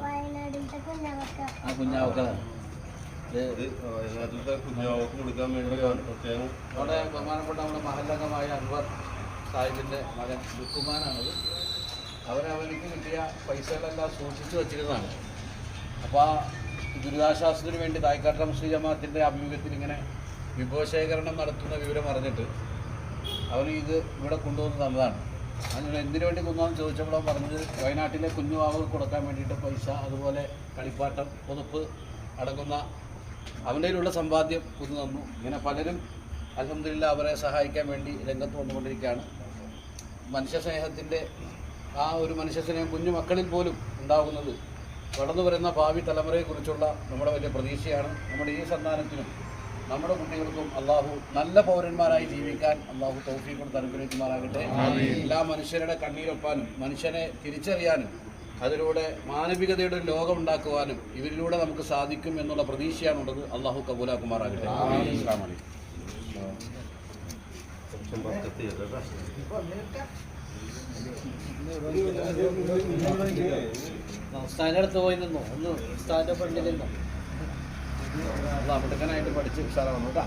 വയനാടിന്റെ കുഞ്ഞാവക്ക ആ കുഞ്ഞാവക്കളാണ് കുഞ്ഞാവക്ക് കൊടുക്കാൻ അവിടെ ബഹുമാനപ്പെട്ട നമ്മുടെ മഹല്ലംഗമായ അൻവർ സാഹിബിന്റെ മകൻ ദുഃഖുമാനാണത് അവരവർക്ക് കിട്ടിയ പൈസകളെല്ലാം സൂക്ഷിച്ചു വച്ചിരുന്നതാണ്. അപ്പോൾ ദുരിതാശ്വാസത്തിന് വേണ്ടി തായ്ക്കാട്ട മുസ്ലിം ജമാഅത്തിന്റെ ആഭിമുഖ്യത്തിൽ ഇങ്ങനെ വിഭവശേഖരണം നടത്തുന്ന വിവരം അറിഞ്ഞിട്ട് അവർ ഇത് ഇവിടെ കൊണ്ടുവന്ന് തന്നതാണ്. അതിന് എന്തിനു വേണ്ടി കൊണ്ടുവന്ന് ചോദിച്ചപ്പോൾ പറഞ്ഞത് വയനാട്ടിലെ കുഞ്ഞുവാവകൾക്ക് കൊടുക്കാൻ വേണ്ടിയിട്ട് പൈസ അതുപോലെ കളിപ്പാട്ടം പുതുപ്പ് അടങ്ങുന്ന അവന്റെ കയ്യിലുള്ള സമ്പാദ്യം കൊണ്ടു തന്നു. ഇങ്ങനെ പലരും അലഹമില്ല അവരെ സഹായിക്കാൻ വേണ്ടി രംഗത്ത് വന്നുകൊണ്ടിരിക്കുകയാണ്. മനുഷ്യ സ്നേഹത്തിന്റെ ആ ഒരു മനുഷ്യ സ്നേഹം കുഞ്ഞു മക്കളിൽ പോലും ഉണ്ടാകുന്നത് വളർന്നു വരുന്ന ഭാവി തലമുറയെക്കുറിച്ചുള്ള നമ്മുടെ വലിയ പ്രതീക്ഷയാണ്. നമ്മുടെ ഈ സന്താനത്തിനും നമ്മുടെ കുട്ടികൾക്കും അള്ളാഹു നല്ല പൗരന്മാരായി ജീവിക്കാൻ അള്ളാഹു തൗഫീഖ് കൊടുത്ത് അനുഗ്രഹിക്കുമാറാകട്ടെ എല്ലാ മനുഷ്യരുടെ കണ്ണീരൊപ്പാനും മനുഷ്യനെ തിരിച്ചറിയാനും അതിലൂടെ മാനവികതയുടെ ഒരു ലോകം ഉണ്ടാക്കുവാനും ഇവരിലൂടെ നമുക്ക് സാധിക്കും എന്നുള്ള പ്രതീക്ഷയാണുള്ളത്. അള്ളാഹു കബൂലാക്കുമാറാകട്ടെ. അസ്സലാമു അലൈക്കും. ഉസ്താദിന്റെ അടുത്ത് പോയി നിന്നോ? ഒന്ന് ഉസ്താദിന്റെ ഫ്രണ്ടിൽ നിന്നോ അമിടുക്കനായിട്ട് പഠിച്ച് ഉഷാറാവണം കേട്ടോ